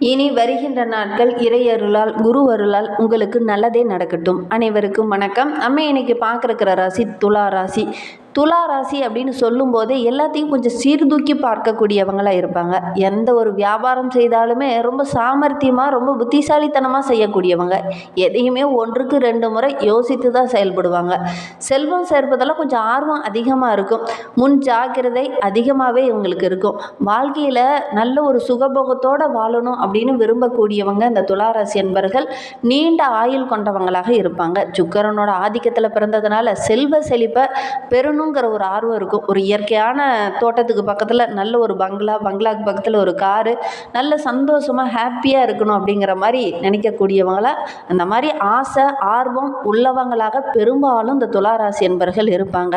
இனி வருகின்ற நாட்கள் இறையருளால் குரு அருளால் உங்களுக்கு நல்லதே நடக்கட்டும். அனைவருக்கும் வணக்கம். நம்ம இன்னைக்கு பார்க்குற ராசி துலா ராசி. துலா ராசி அப்படின்னு சொல்லும்போது எல்லாத்தையும் கொஞ்சம் சீர்தூக்கி பார்க்கக்கூடியவங்களாக இருப்பாங்க. எந்த ஒரு வியாபாரம் செய்தாலுமே ரொம்ப சாமர்த்தியமாக ரொம்ப புத்திசாலித்தனமாக செய்யக்கூடியவங்க. எதையுமே ஒன்றுக்கு ரெண்டு முறை யோசித்து தான் செயல்படுவாங்க. செல்வம் சேர்ப்பதெல்லாம் கொஞ்சம் ஆர்வம் அதிகமாக இருக்கும். முன் ஜாக்கிரதை அதிகமாகவே இவங்களுக்கு இருக்கும். வாழ்க்கையில் நல்ல ஒரு சுகபோகத்தோடு வாழணும் அப்படின்னு விரும்பக்கூடியவங்க இந்த துளாராசி என்பர்கள் நீண்ட ஆயுள் கொண்டவங்களாக இருப்பாங்க. சுக்கரனோட ஆதிக்கத்தில் பிறந்ததுனால செல்வ செழிப்பை பெறணுங்கிற ஒரு ஆர்வம் இருக்கும். ஒரு இயற்கையான தோட்டத்துக்கு பக்கத்தில் நல்ல ஒரு பங்களா பங்களாக்கு பக்கத்தில் ஒரு காரு நல்ல சந்தோஷமாக ஹாப்பியாக இருக்கணும் அப்படிங்கிற மாதிரி நினைக்கக்கூடியவங்கள அந்த மாதிரி ஆசை ஆர்வம் உள்ளவங்களாக பெரும்பாலும் இந்த துளாராசி என்பர்கள் இருப்பாங்க.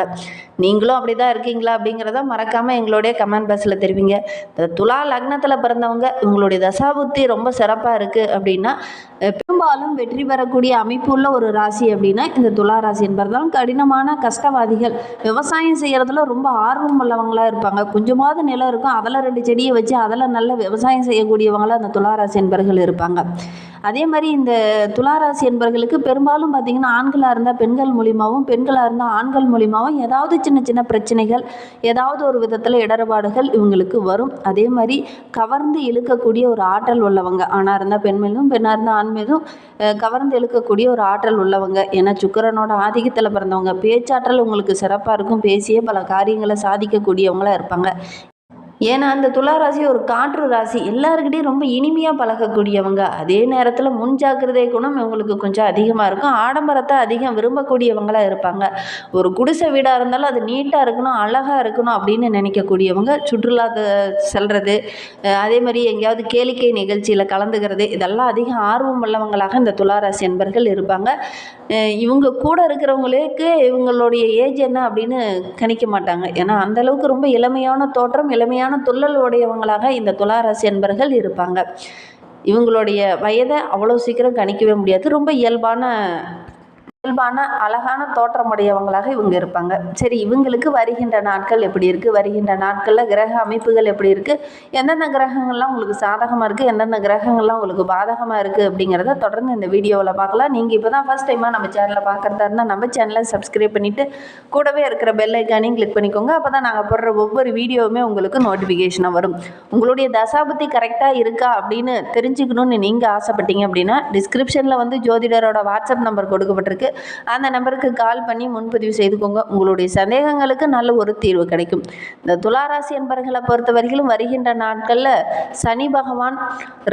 நீங்களும் அப்படி தான் இருக்கீங்களா அப்படிங்கிறத மறக்காமல் எங்களுடைய கமெண்ட் பாக்ஸில் தெரிவிங்க. இந்த துலா லக்னத்தில் பிறந்தவங்க உங்களுடைய தசாபுத்தி ரொம்ப சிறப்பாக இருக்குது அப்படின்னா பெரும்பாலும் வெற்றி பெறக்கூடிய அமைப்பு உள்ள ஒரு ராசி அப்படின்னா இந்த துலா ராசி என்பதுதான் கடினமான கஷ்டவாதிகள். விவசாயம் செய்கிறதுல ரொம்ப ஆர்வம் உள்ளவங்களாக இருப்பாங்க. கொஞ்சமாவது நிலம் இருக்கும். அதில் ரெண்டு செடியை வச்சு அதில் நல்ல விவசாயம் செய்யக்கூடியவங்களாக அந்த துளாராசி என்பர்கள் இருப்பாங்க. அதே மாதிரி இந்த துளாராசி என்பர்களுக்கு பெரும்பாலும் பார்த்திங்கன்னா ஆண்களாக இருந்தால் பெண்கள் மூலியமாகவும் பெண்களாக இருந்தால் ஆண்கள் மூலியமாகவும் ஏதாவது சின்ன சின்ன பிரச்சனைகள் ஏதாவது ஒரு விதத்தில் இடர்பாடுகள் இவங்களுக்கு வரும். அதே மாதிரி கவர்ந்து இழுக்கக்கூடிய ஒரு ஆற்றல் உள்ளவங்க ஆணாக இருந்தால் பெண் மீதும் பெண்ணாக இருந்தால் ஆண் மீதும் கவர்ந்து இழுக்கக்கூடிய ஒரு ஆற்றல் உள்ளவங்க. ஏன்னா சுக்கரனோட ஆதிக்கத்தில் பிறந்தவங்க. பேச்சாற்றல் உங்களுக்கு சிறப்பாக இருக்கும் பேசியே பல காரியங்களை சாதிக்கக்கூடியவங்களா இருப்பாங்க. ஏன்னா அந்த துளாராசி ஒரு காற்று ராசி. எல்லாருக்கிட்டையும் ரொம்ப இனிமையாக பழகக்கூடியவங்க. அதே நேரத்தில் முன் ஜாக்கிரதை குணம் இவங்களுக்கு கொஞ்சம் அதிகமாக இருக்கும். ஆடம்பரத்தை அதிகம் விரும்பக்கூடியவங்களாக இருப்பாங்க. ஒரு குடிசை வீடாக இருந்தாலும் அது நீட்டாக இருக்கணும் அழகாக இருக்கணும் அப்படின்னு நினைக்கக்கூடியவங்க சுற்றுலா த- அதே மாதிரி எங்கேயாவது கேளிக்கை நிகழ்ச்சியில் கலந்துக்கிறது. இதெல்லாம் அதிக ஆர்வம் உள்ளவங்களாக இந்த துளாராசி என்பர்கள் இருப்பாங்க. இவங்க கூட இருக்கிறவங்களுக்கு இவங்களுடைய ஏஜ் என்ன அப்படின்னு கணிக்க மாட்டாங்க. ஏன்னா அந்தளவுக்கு ரொம்ப இளமையான தோற்றம் இளமையான துள்ளல் உடையவங்களாக இந்த துளாராசி என்பர்கள் இருப்பாங்க. இவங்களுடைய வயதை அவ்வளோ சீக்கிரம் கணிக்கவே முடியாது. ரொம்ப இயல்பான இயல்பான அழகான தோற்றமுடையவங்களாக இவங்க இருப்பாங்க. சரி இவங்களுக்கு வருகின்ற நாட்கள் எப்படி இருக்குது வருகின்ற நாட்களில் கிரக அமைப்புகள் எப்படி இருக்குது எந்தெந்த கிரகங்கள்லாம் உங்களுக்கு சாதகமாக இருக்குது எந்தெந்த கிரகங்கள்லாம் உங்களுக்கு பாதகமாக இருக்குது அப்படிங்கிறத தொடர்ந்து இந்த வீடியோவில் பார்க்கலாம். நீங்கள் இப்போ தான் ஃபஸ்ட் டைமாக நம்ம சேனலை பார்க்குறதா இருந்தால் நம்ம சேனலை சப்ஸ்கிரைப் பண்ணிவிட்டு கூடவே இருக்கிற பெல் ஐக்கானையும் கிளிக் பண்ணிக்கோங்க. அப்போ தான் நாங்கள் போடுற ஒவ்வொரு வீடியோவுமே உங்களுக்கு நோட்டிஃபிகேஷனாக வரும். உங்களுடைய தசாபத்தி கரெக்டாக இருக்கா அப்படின்னு தெரிஞ்சுக்கணும்னு நீங்கள் ஆசைப்பட்டீங்க அப்படின்னா டிஸ்கிரிப்ஷனில் வந்து ஜோதிடரோட வாட்ஸ்அப் நம்பர் கொடுக்கப்பட்டிருக்கு. அந்த நம்பருக்கு கால் பண்ணி முன்பதிவு செய்துக்கோங்க. உங்களுடைய சந்தேகங்களுக்கு நல்ல ஒரு தீர்வு கிடைக்கும். இந்த துளாராசி என்பர்களை பொறுத்தவரையிலும் வருகின்ற நாட்களில் சனி பகவான்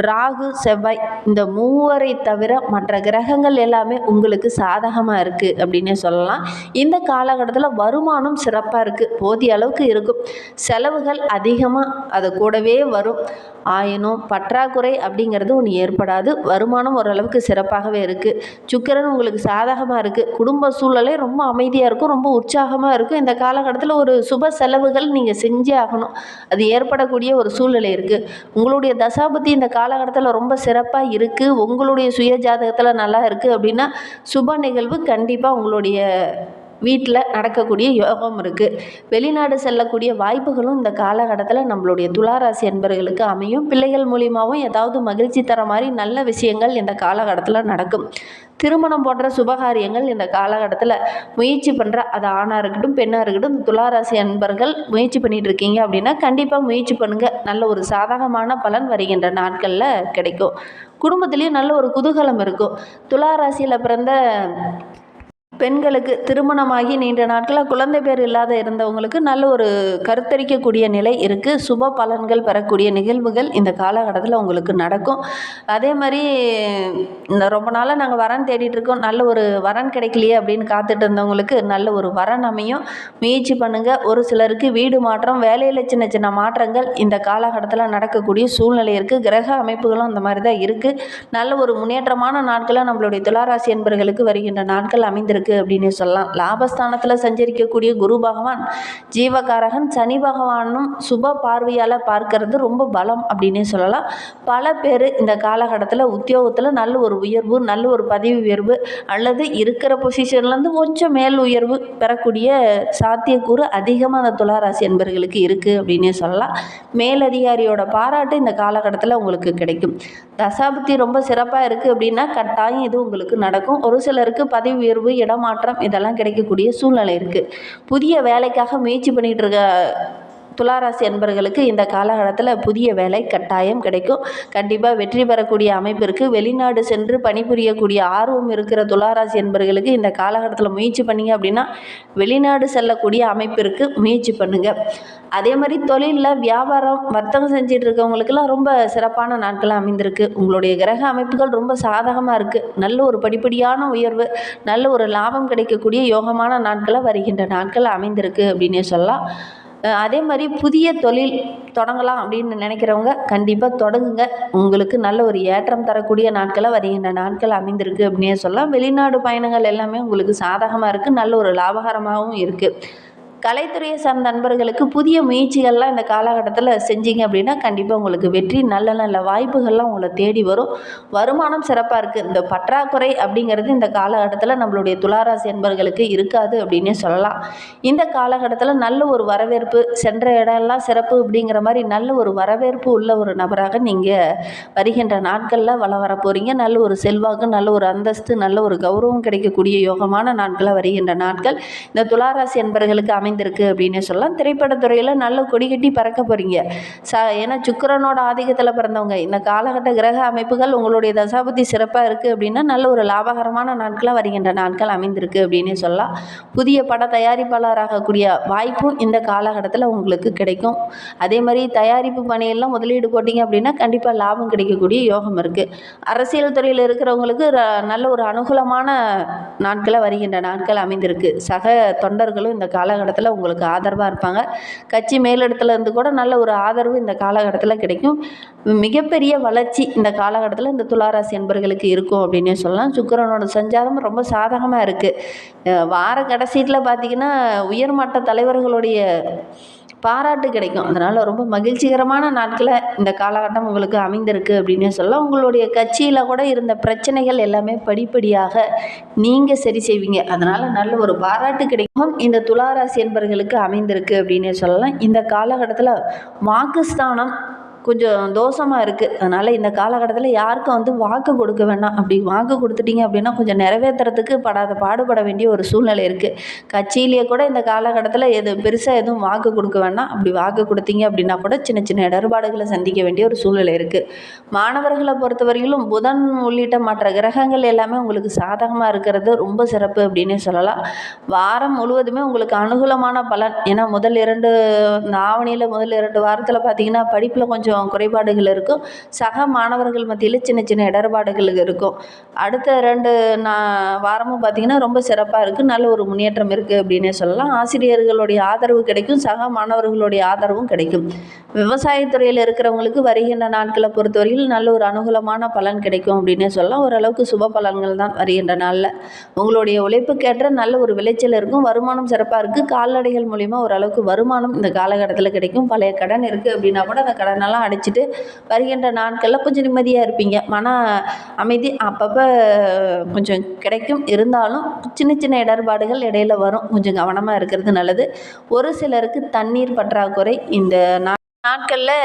ராகு செவ்வாய் இந்த மூவரை தவிர மற்ற கிரகங்கள் எல்லாமே உங்களுக்கு சாதகமாக இருக்குது அப்படின்னே சொல்லலாம். இந்த காலகட்டத்தில் வருமானம் சிறப்பாக இருக்குது போதிய அளவுக்கு இருக்கும். செலவுகள் அதிகமாக அது கூடவே வரும். ஆயினும் பற்றாக்குறை அப்படிங்கிறது ஒன்று ஏற்படாது. வருமானம் ஓரளவுக்கு சிறப்பாகவே இருக்குது சுக்கிரன் உங்களுக்கு சாதகமாக இருக்குது குடும்ப சூழலே ரொம்ப அமைதியாக இருக்கும் ரொம்ப உற்சாகமாக இருக்கும். இந்த காலகட்டத்தில் ஒரு சுப செலவுகள் நீங்கள் செஞ்சே ஆகணும். அது ஏற்படக்கூடிய ஒரு சூழ்நிலை இருக்குது உங்களுடைய தசாபதி இந்த காலகட்டத்தில் ரொம்ப சிறப்பாக இருக்குது உங்களுடைய சுய ஜாதகத்தில் நல்லா இருக்குது அப்படின்னா சுப நிகழ்வு கண்டிப்பாக உங்களுடைய வீட்டில் நடக்கக்கூடிய யோகம் இருக்குது வெளிநாடு செல்லக்கூடிய வாய்ப்புகளும் இந்த காலகட்டத்தில் நம்மளுடைய துளாராசி என்பவர்களுக்கு அமையும். பிள்ளைகள் மூலியமாகவும் ஏதாவது மகிழ்ச்சி தர மாதிரி நல்ல விஷயங்கள் இந்த காலகட்டத்தில் நடக்கும். திருமணம் போன்ற சுபகாரியங்கள் இந்த காலகட்டத்தில் முயற்சி பண்ணுற அது ஆணாக இருக்கட்டும் பெண்ணாக இருக்கட்டும் இந்த துளாராசி அன்பர்கள் முயற்சி பண்ணிட்டு இருக்கீங்க அப்படின்னா கண்டிப்பாக முயற்சி பண்ணுங்கள் நல்ல ஒரு சாதகமான பலன் வருகின்ற நாட்களில் கிடைக்கும். குடும்பத்துலேயும் நல்ல ஒரு குதூகலம் இருக்கும். துளாராசியில் பிறந்த பெண்களுக்கு திருமணமாகி நீண்ட நாட்களாக குழந்தை பேர் இல்லாத இருந்தவங்களுக்கு நல்ல ஒரு கருத்தரிக்கக்கூடிய நிலை இருக்குது சுப பலன்கள் பெறக்கூடிய நிகழ்வுகள் இந்த காலகட்டத்தில் உங்களுக்கு நடக்கும். அதே மாதிரி இந்த ரொம்ப நாளாக நாங்கள் வரன் தேடிட்டு இருக்கோம். நல்ல ஒரு வரன் கிடைக்கலையே அப்படின்னு காத்துட்டு இருந்தவங்களுக்கு நல்ல ஒரு வரன் அமையும். முயற்சி பண்ணுங்கள் ஒரு சிலருக்கு வீடு மாற்றம் வேலையில் சின்ன சின்ன மாற்றங்கள் இந்த காலகட்டத்தில் நடக்கக்கூடிய சூழ்நிலை இருக்குது கிரக அமைப்புகளும் அந்த மாதிரி தான் இருக்குது நல்ல ஒரு முன்னேற்றமான நாட்களாக நம்மளுடைய துளாராசி என்பர்களுக்கு வருகின்ற நாட்கள் அமைந்திருக்கு. இருக்குது அப்படின்னு சொல்லலாம். லாபஸ்தானத்தில் சஞ்சரிக்கக்கூடிய குரு பகவான் ஜீவகாரகன் சனி பகவானும் சுப பார்வையால் பார்க்கறது ரொம்ப பலம் அப்படின்னே சொல்லலாம். பல பேர் இந்த காலகட்டத்தில் உத்தியோகத்தில் நல்ல ஒரு உயர்வு நல்ல ஒரு பதவி உயர்வு அல்லது இருக்கிற பொசிஷன்லேருந்து கொஞ்சம் மேல் உயர்வு பெறக்கூடிய சாத்தியக்கூறு அதிகமாக அந்த துளாராசி என்பர்களுக்கு இருக்குது அப்படின்னே சொல்லலாம். மேலதிகாரியோட பாராட்டு இந்த காலகட்டத்தில் உங்களுக்கு கிடைக்கும். தசாபுத்தி ரொம்ப சிறப்பாக இருக்குது அப்படின்னா கட்டாயம் இது உங்களுக்கு நடக்கும். ஒரு சிலருக்கு பதவி உயர்வு இடமாற்றம் இதெல்லாம் கிடைக்கக்கூடிய சூழ்நிலை இருக்குது புதிய வேலைக்காக முயற்சி பண்ணிகிட்டு இருக்க துளாராசி அன்பர்களுக்கு இந்த காலகட்டத்தில் புதிய வேலை கட்டாயம் கிடைக்கும். கண்டிப்பாக வெற்றி பெறக்கூடிய அமைப்பு இருக்குது வெளிநாடு சென்று பணிபுரியக்கூடிய ஆர்வம் இருக்கிற துளாராசி அன்பர்களுக்கு இந்த காலகட்டத்தில் முயற்சி பண்ணீங்க அப்படின்னா வெளிநாடு செல்லக்கூடிய அமைப்பு இருக்குது முயற்சி பண்ணுங்கள் அதே மாதிரி தொழிலில் வியாபாரம் வர்த்தகம் செஞ்சுட்டு இருக்கவங்களுக்கெல்லாம் ரொம்ப சிறப்பான நாட்கள் அமைந்திருக்கு. உங்களுடைய கிரக அமைப்புகள் ரொம்ப சாதகமாக இருக்குது நல்ல ஒரு படிப்படியான உயர்வு நல்ல ஒரு லாபம் கிடைக்கக்கூடிய யோகமான நாட்களாக வருகின்ற நாட்கள் அமைந்திருக்கு அப்படின்னே சொல்லலாம். அதே மாதிரி புதிய தொழில் தொடங்கலாம் அப்படின்னு நினைக்கிறவங்க கண்டிப்பாக தொடங்குங்க. உங்களுக்கு நல்ல ஒரு ஏற்றம் தரக்கூடிய நாட்களாக வருகின்ற நாட்கள் அமைந்திருக்கு அப்படின்னே சொல்லலாம். வெளிநாடு பயணங்கள் எல்லாமே உங்களுக்கு சாதகமாக இருக்குது நல்ல ஒரு லாபகரமாகவும் இருக்குது கலைத்துறையை சார்ந்த நண்பர்களுக்கு புதிய முயற்சிகள்லாம் இந்த காலகட்டத்தில் செஞ்சீங்க அப்படின்னா கண்டிப்பாக உங்களுக்கு வெற்றி நல்ல நல்ல வாய்ப்புகள்லாம் உங்களை தேடி வரும். வருமானம் சிறப்பாக இருக்குது இந்த பற்றாக்குறை அப்படிங்கிறது இந்த காலகட்டத்தில் நம்மளுடைய துளாராசி என்பர்களுக்கு இருக்காது அப்படின்னே சொல்லலாம். இந்த காலகட்டத்தில் நல்ல ஒரு வரவேற்பு சென்ற இடம்லாம் சிறப்பு அப்படிங்கிற மாதிரி நல்ல ஒரு வரவேற்பு உள்ள ஒரு நபராக நீங்கள் வருகின்ற நாட்களில் வள வர போகிறீங்க நல்ல ஒரு செல்வாக்கு நல்ல ஒரு அந்தஸ்து நல்ல ஒரு கௌரவம் கிடைக்கக்கூடிய யோகமான நாட்களாக வருகின்ற நாட்கள். இந்த துளாராசி என்பர்களுக்கு அமைந்திருக்கு அப்படின்னு சொல்லலாம். திரைப்படத்துறையில் நல்ல கொடி கட்டி பறக்க போகிறீங்க ச ஏன்னா சுக்கரனோட ஆதிக்கத்தில் பிறந்தவங்க. இந்த காலகட்ட கிரக அமைப்புகள் உங்களுடைய தசாபதி சிறப்பாக இருக்குது அப்படின்னா நல்ல ஒரு லாபகரமான நாட்களாக வருகின்ற நாட்கள் அமைந்திருக்கு அப்படின்னு சொல்லலாம். புதிய பட தயாரிப்பாளராகக்கூடிய வாய்ப்பும் இந்த காலகட்டத்தில் உங்களுக்கு கிடைக்கும். அதே மாதிரி தயாரிப்பு பணியெல்லாம் முதலீடு போட்டிங்க அப்படின்னா கண்டிப்பாக லாபம் கிடைக்கக்கூடிய யோகம் இருக்குது அரசியல் துறையில் இருக்கிறவங்களுக்கு நல்ல ஒரு அனுகூலமான நாட்களாக வருகின்ற நாட்கள் அமைந்திருக்கு. சக தொண்டர்களும் இந்த காலகட்டத்தில் உங்களுக்கு ஆதரவாக இருப்பாங்க. கட்சி மேலிடத்துல இருந்து கூட நல்ல ஒரு ஆதரவு இந்த காலகட்டத்தில் கிடைக்கும். மிகப்பெரிய வளர்ச்சி இந்த காலகட்டத்தில் இந்த துளாராசி என்பர்களுக்கு இருக்கும் அப்படின்னே சொல்லலாம். சுக்கிரனோட சஞ்சாரம் ரொம்ப சாதகமாக இருக்குது வார கடைசீட்டில் பார்த்தீங்கன்னா உயர்மட்ட தலைவர்களுடைய பாராட்டு கிடைக்கும். அதனால் ரொம்ப மகிழ்ச்சிகரமான நாட்களை இந்த காலகட்டம் உங்களுக்கு அமைந்திருக்கு அப்படின்னே சொல்லலாம் உங்களுடைய கட்சியில் கூட இருந்த பிரச்சனைகள் எல்லாமே படிப்படியாக நீங்கள் சரி செய்வீங்க. அதனால் நல்ல ஒரு பாராட்டு கிடைக்கும். இந்த துளாராசி என்பர்களுக்கு அமைந்திருக்கு அப்படின்னே சொல்லலாம். இந்த காலகட்டத்தில் வாக்குஸ்தானம் கொஞ்சம் தோஷமாக இருக்குது அதனால் இந்த காலகட்டத்தில் யாருக்கும் வந்து வாக்கு கொடுக்க வேண்டாம். அப்படி வாக்கு கொடுத்துட்டீங்க அப்படின்னா கொஞ்சம் நிறைவேற்றுறதுக்கு படாத பாடுபட வேண்டிய ஒரு சூழ்நிலை இருக்குது கட்சியிலேயே கூட இந்த காலகட்டத்தில் எது பெருசாக எதுவும் வாக்கு கொடுக்க வேண்டாம். அப்படி வாக்கு கொடுத்தீங்க அப்படின்னா கூட சின்ன சின்ன இடர்பாடுகளை சந்திக்க வேண்டிய ஒரு சூழ்நிலை இருக்குது மாணவர்களை பொறுத்தவரையிலும் புதன் உள்ளிட்ட மற்ற கிரகங்கள் எல்லாமே உங்களுக்கு சாதகமாக இருக்கிறது ரொம்ப சிறப்பு அப்படின்னு சொல்லலாம். வாரம் முழுவதுமே உங்களுக்கு அனுகூலமான பலன். ஏன்னா முதல் இரண்டு இந்த ஆவணியில் முதல் இரண்டு வாரத்தில் பார்த்தீங்கன்னா படிப்பில் கொஞ்சம் குறைபாடுகள் இருக்கும். சக மாணவர்கள் மத்தியில் சின்ன சின்ன இடர்பாடுகள் இருக்கும். அடுத்த ரெண்டு நான் வாரமும் பார்த்தீங்கன்னா ரொம்ப சிறப்பாக இருக்குது நல்ல ஒரு முன்னேற்றம் இருக்குது அப்படின்னே சொல்லலாம். ஆசிரியர்களுடைய ஆதரவு கிடைக்கும். சக மாணவர்களுடைய ஆதரவும் கிடைக்கும். விவசாயத்துறையில் இருக்கிறவங்களுக்கு வருகின்ற நாட்களை பொறுத்தவரையில் நல்ல ஒரு அனுகூலமான பலன் கிடைக்கும் அப்படின்னே சொல்லலாம். ஓரளவுக்கு சுப பலன்கள் தான் வருகின்ற நாளில். உங்களுடைய உழைப்புக்கேற்ற நல்ல ஒரு விளைச்சல் இருக்கும். வருமானம் சிறப்பாக இருக்குது கால்நடைகள் மூலிமா ஓரளவுக்கு வருமானம் இந்த காலகட்டத்தில் கிடைக்கும். பழைய கடன் இருக்குது அப்படின்னா கூட அந்த கடனெல்லாம் அடைச்சிட்டு வருகின்ற நாட்களில் கொஞ்சம் நிம்மதியாக இருப்பீங்க. மன அமைதி அப்பப்போ கொஞ்சம் கிடைக்கும். இருந்தாலும் சின்ன சின்ன இடர்பாடுகள் இடையில வரும். கொஞ்சம் கவனமாக இருக்கிறது நல்லது. ஒரு சிலருக்கு தண்ணீர் பற்றாக்குறை இந்த நா நாட்களில்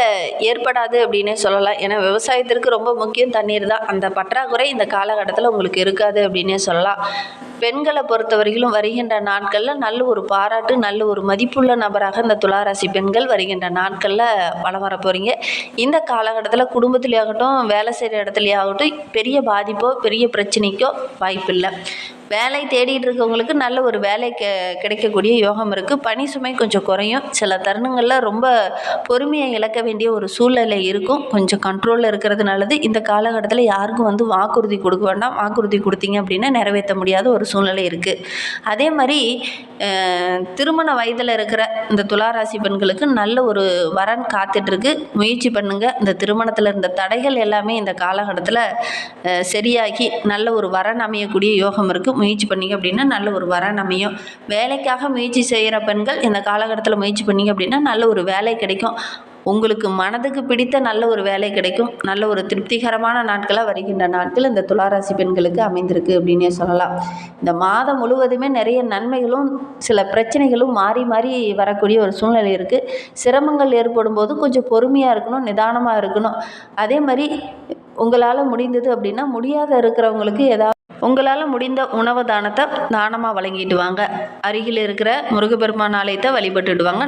ஏற்படாது அப்படின்னே சொல்லலாம். ஏன்னா விவசாயத்திற்கு ரொம்ப முக்கியம் தண்ணீர் தான். அந்த பற்றாக்குறை இந்த காலகட்டத்தில் உங்களுக்கு இருக்காது அப்படின்னே சொல்லலாம். பெண்களை பொறுத்தவரையிலும் வருகின்ற நாட்களில் நல்ல ஒரு பாராட்டு நல்ல ஒரு மதிப்புள்ள நபராக இந்த துளாராசி பெண்கள் வருகின்ற நாட்களில் வளம் வர போகிறீங்க இந்த காலகட்டத்தில் குடும்பத்திலேயாகட்டும் வேலை செய்கிற இடத்துலையாகட்டும் பெரிய பாதிப்போ பெரிய பிரச்சனைக்கோ வாய்ப்பில்லை. வேலை தேடிட்டு இருக்கவங்களுக்கு நல்ல ஒரு வேலை கெ கிடைக்கக்கூடிய யோகம் இருக்குது பணி சுமை கொஞ்சம் குறையும். சில தருணங்களில் ரொம்ப பொறுமையை இழக்க வேண்டிய ஒரு சூழ்நிலை இருக்கும். கொஞ்சம் கண்ட்ரோலில் இருக்கிறது நல்லது. இந்த காலகட்டத்தில் யாருக்கும் வந்து வாக்குறுதி கொடுக்க வேண்டாம். வாக்குறுதி கொடுத்தீங்க அப்படின்னா நிறைவேற்ற முடியாத ஒரு சூழ்நிலை இருக்குது அதே மாதிரி திருமண வயதில் இருக்கிற இந்த துளாராசி பெண்களுக்கு நல்ல ஒரு வரன் காத்துட்ருக்கு. முயற்சி பண்ணுங்கள் இந்த திருமணத்தில் இருந்த தடைகள் எல்லாமே இந்த காலகட்டத்தில் சரியாகி நல்ல ஒரு வரன் அமையக்கூடிய யோகம் இருக்குது முயற்சி பண்ணீங்க அப்படின்னா நல்ல ஒரு வரன் அமையும். வேலைக்காக முயற்சி செய்கிற பெண்கள் இந்த காலகட்டத்தில் முயற்சி பண்ணீங்க அப்படின்னா நல்ல ஒரு வேலை கிடைக்கும். உங்களுக்கு மனதுக்கு பிடித்த நல்ல ஒரு வேலை கிடைக்கும். நல்ல ஒரு திருப்திகரமான நாட்களாக வருகின்ற நாட்கள் இந்த துளாராசி பெண்களுக்கு அமைந்திருக்கு அப்படின்னே சொல்லலாம். இந்த மாதம் முழுவதுமே நிறைய நன்மைகளும் சில பிரச்சனைகளும் மாறி மாறி வரக்கூடிய ஒரு சூழ்நிலை இருக்குது சிரமங்கள் ஏற்படும் போது கொஞ்சம் பொறுமையாக இருக்கணும் நிதானமாக இருக்கணும். அதே மாதிரி உங்களால் முடிந்தது அப்படின்னா முடியாத இருக்கிறவங்களுக்கு ஏதாவது உங்களால் முடிந்த உணவு தானத்தை தானமாக வழங்கிட்டு வாங்க. அருகில் இருக்கிற முருகப்பெருமான் ஆலயத்தை வழிபட்டுடுவாங்க